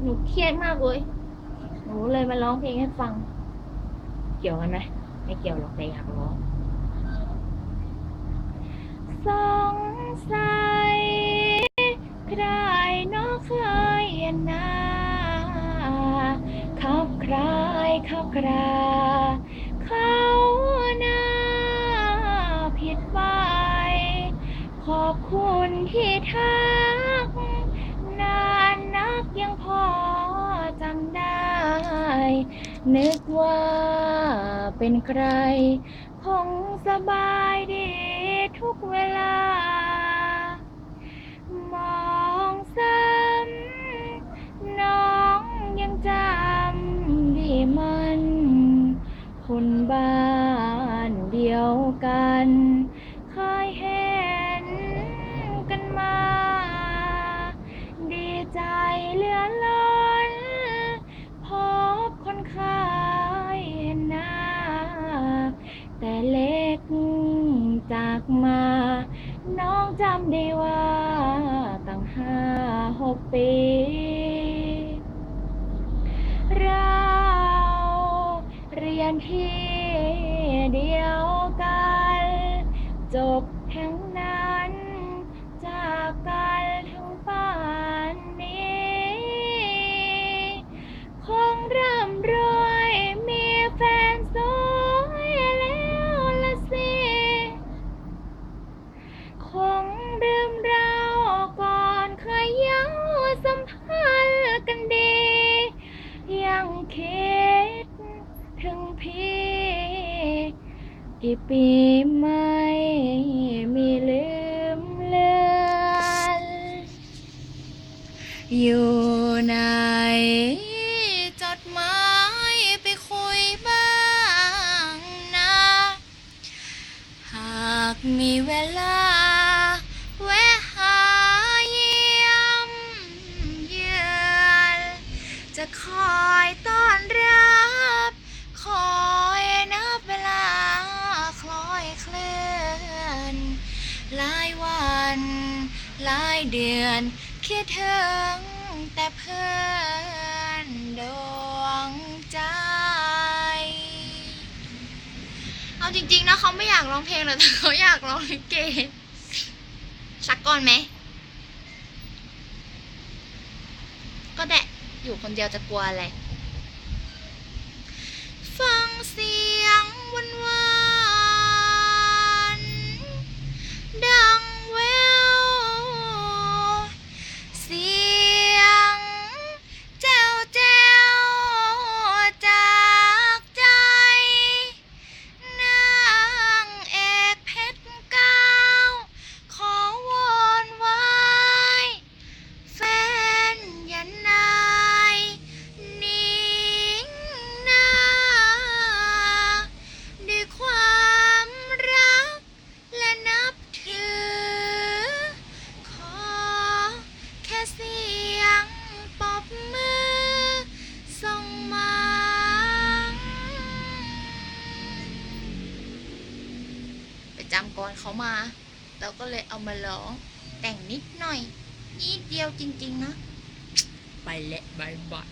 หนูเครียดมากเลย หนูเลยมาร้องเพลงให้ฟัง เกี่ยวกันไหมไม่เกี่ยวหรอกแต่อยากร้องสงสัยใครเนอกเคยนหน้าขับคลายขับคราเขา นึกว่าเป็นใคร คงสบายดีทุกเวลา มองซ้ำน้องยังจำดีมัน คนบ้านเดียวกัน มา น้องจำได้ว่า ตั้งห้าหกปี เราเรียนที่ กี่ปีไม่มีลืมเลือนอยู่ไหนจดหมายไปคุยบ้างนะ หากมีเวลาแวะหาเยี่ยมเยือนจะคอย หลายเดือน คิดถึงแต่เพื่อนดวงใจ เอาจริงๆนะเขาไม่อยากร้องเพลงหรอกแต่เขาอยากร้องลิเกสักก่อนไหม ก็แดะอยู่คนเดียวจะกลัวอะไร ฟังเสีย ประจำกรเขามา เราก็เลยเอามาร้อง แต่งนิดหน่อยนิดเดียวจริง ๆ นะ ไปและบายบาย